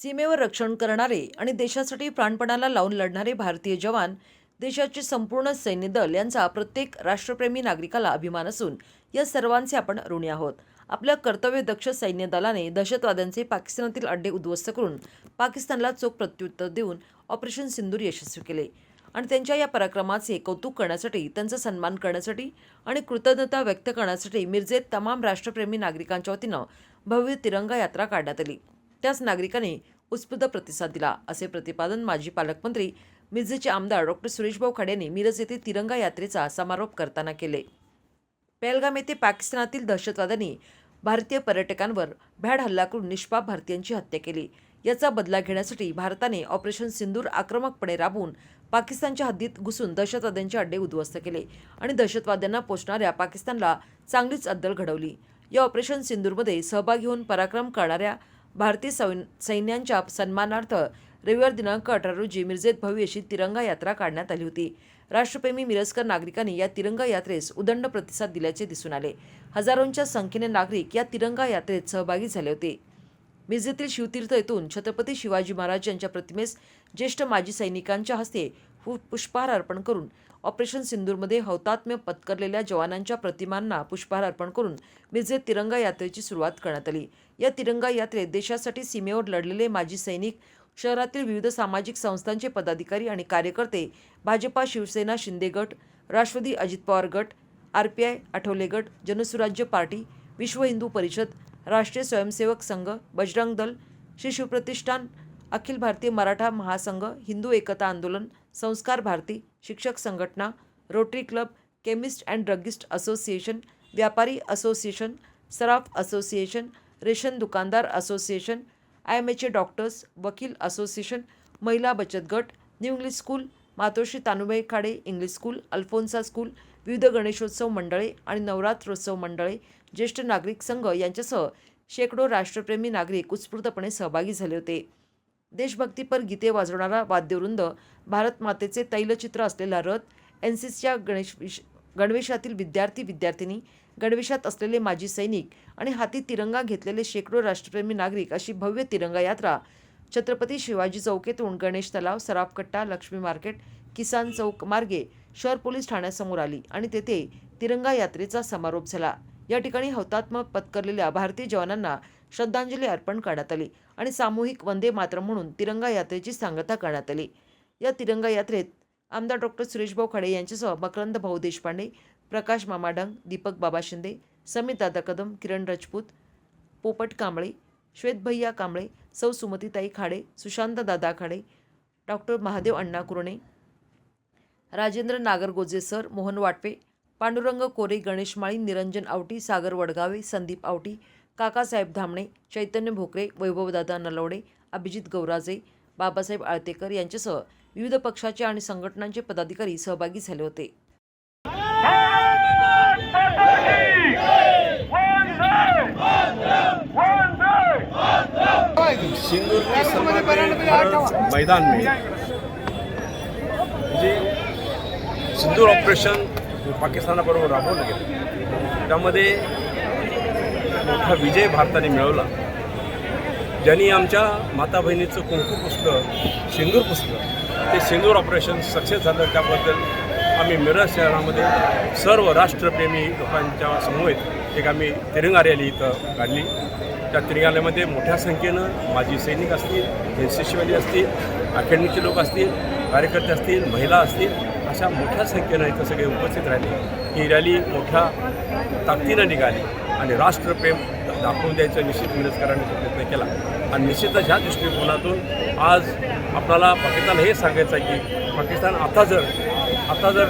सीमेवर रक्षण करणारे आणि देशासाठी प्राणपणाला लावून लढणारे भारतीय जवान देशाचे संपूर्ण सैन्य दल यांचा प्रत्येक राष्ट्रप्रेमी नागरिकाला अभिमान असून या सर्वांचे आपण ऋणी आहोत. आपल्या कर्तव्यदक्ष सैन्य दलाने दहशतवाद्यांचे पाकिस्तानातील अड्डे उद्ध्वस्त करून पाकिस्तानला चोख प्रत्युत्तर देऊन ऑपरेशन सिंदूर यशस्वी केले आणि त्यांच्या या पराक्रमाचे कौतुक करण्यासाठी त्यांचा सन्मान करण्यासाठी आणि कृतज्ञता व्यक्त करण्यासाठी मिरजेत तमाम राष्ट्रप्रेमी नागरिकांच्या वतीनं भव्य तिरंगा यात्रा काढण्यात आली. त्याच नागरिकांनी उत्स्फूर्त प्रतिसाद दिला. असे प्रतिपादन माजी पालकमंत्री मिरजेचे आमदार डॉक्टर सुरेशभाऊ खाडे यांनी मिरज येथे तिरंगा यात्रेचा समारोप करताना केले. पेहलगाम येथे पाकिस्तानातील दहशतवाद्यांनी भारतीय पर्यटकांवर भ्याड हल्ला करून निष्पाप भारतीयांची हत्या केली. याचा बदला घेण्यासाठी भारताने ऑपरेशन सिंदूर आक्रमकपणे राबवून पाकिस्तानच्या हद्दीत घुसून दहशतवाद्यांचे अड्डे उद्ध्वस्त केले आणि दहशतवाद्यांना पोचणाऱ्या पाकिस्तानला चांगलीच अद्दल घडवली. या ऑपरेशन सिंदूरमध्ये सहभागी होऊन पराक्रम करणाऱ्या भारतीय सैन सैन्यांच्या सन्मानार्थ रविवार दिनांक अठरा रोजी मिरजेत भव्य अशी तिरंगा यात्रा काढण्यात आली होती. राष्ट्रप्रेमी मिरजकर नागरिकांनी या तिरंगा यात्रेस उदंड प्रतिसाद दिल्याचे दिसून आले. हजारोंच्या संख्येने नागरिक या तिरंगा यात्रेत सहभागी झाले होते. मिरजेतील शिवतीर्थ येथून छत्रपती शिवाजी महाराज यांच्या प्रतिमेस ज्येष्ठ माजी सैनिकांच्या हस्ते पुष्पहार अर्पण करून ऑपरेशन सिंदूरमध्ये हौतात्म्य पत्करलेल्या जवानांच्या प्रतिमांना पुष्पहार अर्पण करून मिरजेत तिरंगा यात्रेची सुरुवात करण्यात आली. या तिरंगा यात्रेत देशासाठी सीमेवर लढलेले माजी सैनिक शहरातील विविध सामाजिक संस्थांचे पदाधिकारी आणि कार्यकर्ते भाजपा शिवसेना शिंदे गट राष्ट्रवादी अजित पवार गट आर पी आय आठवले गट जनसुराज्य पार्टी विश्व हिंदू परिषद राष्ट्रीय स्वयंसेवक संघ बजरंग दल श्री शिवप्रतिष्ठान अखिल भारतीय मराठा महासंघ हिंदू एकता आंदोलन संस्कार भारती शिक्षक संघटना Rotary Club chemist and druggist association व्यापारी असोसिएशन सराफ असोसिएशन रेशन दुकानदार association I M A doctors वकील असोसिएशन महिला बचत गट New English School Matoshri Tanubai Khade English School Alphonsa school विविध गणेशोत्सव मंडळे आणि नवरात्रोत्सव मंडळे ज्येष्ठ नागरिक संघ यांच्यासह शेकडो राष्ट्रप्रेमी नागरिक उत्स्फूर्तपणे सहभागी झाले होते. देशभक्तीपर गीते वाजवणारा वाद्यवृंद भारत मातेचे तैलचित्र असलेला रथ एन सी सीच्या गणेश विश गणवेशातील विद्यार्थी विद्यार्थिनी गणवेशात असलेले माजी सैनिक आणि हाती तिरंगा घेतलेले शेकडो राष्ट्रप्रेमी नागरिक अशी भव्य तिरंगा यात्रा छत्रपती शिवाजी चौकेतून गणेश तलाव सराफकट्टा लक्ष्मी मार्केट किसान चौक मार्गे शहर पोलीस ठाण्यासमोर आली आणि तेथे तिरंगा यात्रेचा समारोप झाला. या ठिकाणी हौतात्मक पत्करलेल्या भारतीय जवानांना श्रद्धांजली अर्पण करण्यात आली आणि सामूहिक वंदे मात्र म्हणून तिरंगा यात्रेची सांगता करण्यात आली. या तिरंगा यात्रेत आमदार डॉक्टर सुरेशभाऊ खाडे यांच्यासह मकरंद भाऊ देशपांडे प्रकाश मामाडंग दीपक बाबा शिंदे समीर दादा कदम किरण राजपूत पोपट कांबळे श्वेतभैया कांबळे सौ सुमतीताई खाडे सुशांत दादा खाडे डॉक्टर महादेव अण्णा कुरणे राजेंद्र नागरगोजे सर मोहन वाटपे पांडुरंग कोरे गणेश माळी निरंजन आवटी सागर वडगावे संदीप आवटी काकासाहेब धामणे चैतन्य भोकरे वैभवदादा नलवडे अभिजित गौराजे बाबासाहेब आळतेकर यांच्यासह विविध पक्षाचे आणि संघटनांचे पदाधिकारी सहभागी झाले होते. सिंदूर के मैदान में जे सिंदूर ऑपरेशन पाकिस्तानाबरोबर राबवलं गेलं त्यामध्ये मोठा विजय भारताने मिळवला. ज्यांनी आमच्या माता बहिणीचं कुंकू पुसलं सिंदूर पुसलं ते सिंदूर ऑपरेशन सक्सेस झालं. त्याबद्दल आम्ही मिरज शहरामध्ये सर्व राष्ट्रप्रेमी लोकांच्या समवेत एक आम्ही तिरंगा रॅली इथं काढली. त्या तिरंगाल्यामध्ये मोठ्या संख्येनं माजी सैनिक असतील एन सी सीवाले असतील अकॅडमीचे लोक असतील कार्यकर्ते असतील महिला असतील अशा मोठ्या संख्येनं इथं सगळे उपस्थित राहिले. ही रॅली मोठ्या ताकदीनं निघाली. आणि राष्ट्रप्रेम दाखवून द्यायचं निश्चित मिरजकरांनी प्रयत्न केला. आणि निश्चितच ह्या दृष्टिकोनातून आज आपल्याला पाकिस्तान हे सांगायचं आहे की पाकिस्तान आता जर आता जर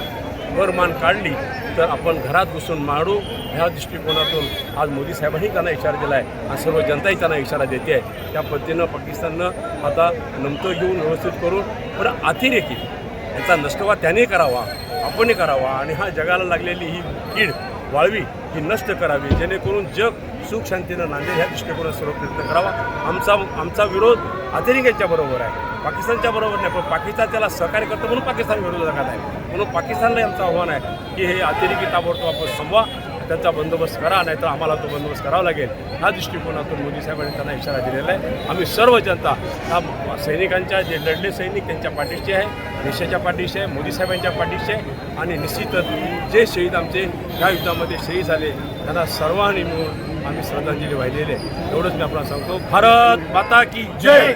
वर मान काढली तर आपण घरात बसून मारू ह्या दृष्टिकोनातून आज मोदी साहेबांनी त्यांना इशारा दिला आहे आणि सर्व जनताही त्यांना इशारा देते आहे. त्या पद्धतीनं पाकिस्ताननं आता नमतं घेऊन व्यवस्थित करून पण अतिरेकी याचा नष्टवा त्याने करावा आपणही करावा. आणि हा जगाला लागलेली ही कीड वाळवी ही नष्ट करावी जेणेकरून जग सुख शांतीनं नांदेल ह्या दृष्टिकोनात सर्व प्रयत्न करावा. आमचा आमचा विरोध अतिरेक्यांच्या बरोबर आहे. पाकिस्तानच्या बरोबर नाही पण पाकिस्तान त्याला सहकार्य करतो म्हणून पाकिस्तान विरोध जगात आहे. म्हणून पाकिस्तानला आमचं आव्हान आहे की हे अतिरेकी ताबडतोब आपण संपवा. त्यांचा बंदोबस्त करा नाहीतर आम्हाला तो बंदोबस्त करावा लागेल. ह्या दृष्टिकोनातून मोदी साहेबांनी त्यांना इशारा दिलेला आहे. आम्ही सर्व जनता ह्या सैनिकांच्या जे लढले सैनिक त्यांच्या पाठीशी आहे देशाच्या पाठीशी आहे मोदी साहेबांच्या पाठीशी आहे. आणि निश्चितच जे शहीद आमचे ह्या युद्धामध्ये शहीद झाले त्यांना सर्वांनी मिळून आम्ही श्रद्धांजली वाहिलेली आहे. एवढंच मी आपल्याला सांगतो. भारत माता की जय!